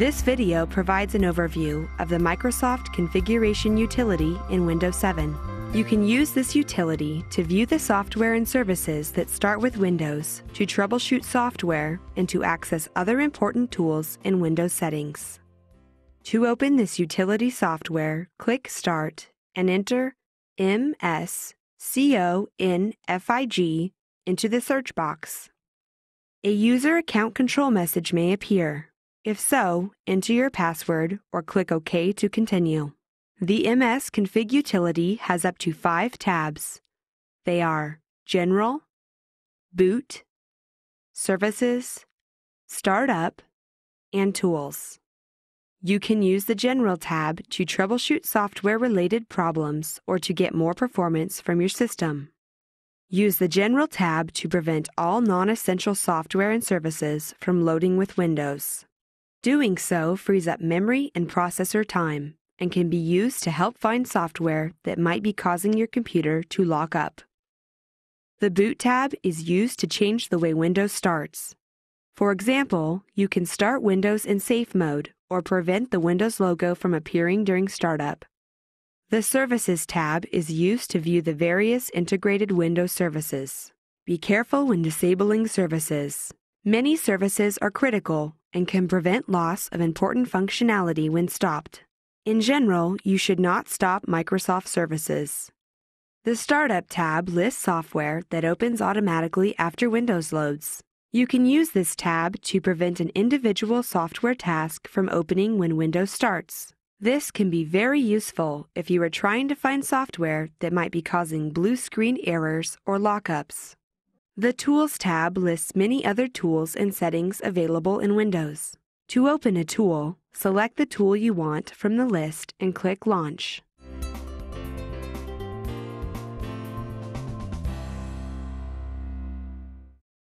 This video provides an overview of the Microsoft Configuration Utility in Windows 7. You can use this utility to view the software and services that start with Windows, to troubleshoot software, and to access other important tools in Windows settings. To open this utility software, click Start and enter MSCONFIG into the search box. A user account control message may appear. If so, enter your password or click OK to continue. The MS Config utility has up to five tabs. They are General, Boot, Services, Startup, and Tools. You can use the General tab to troubleshoot software related problems or to get more performance from your system. Use the General tab to prevent all non essential software and services from loading with Windows. Doing so frees up memory and processor time and can be used to help find software that might be causing your computer to lock up. The Boot tab is used to change the way Windows starts. For example, you can start Windows in safe mode or prevent the Windows logo from appearing during startup. The Services tab is used to view the various integrated Windows services. Be careful when disabling services. Many services are critical and can prevent loss of important functionality when stopped. In general, you should not stop Microsoft services. The Startup tab lists software that opens automatically after Windows loads. You can use this tab to prevent an individual software task from opening when Windows starts. This can be very useful if you are trying to find software that might be causing blue screen errors or lockups. The Tools tab lists many other tools and settings available in Windows. To open a tool, select the tool you want from the list and click Launch.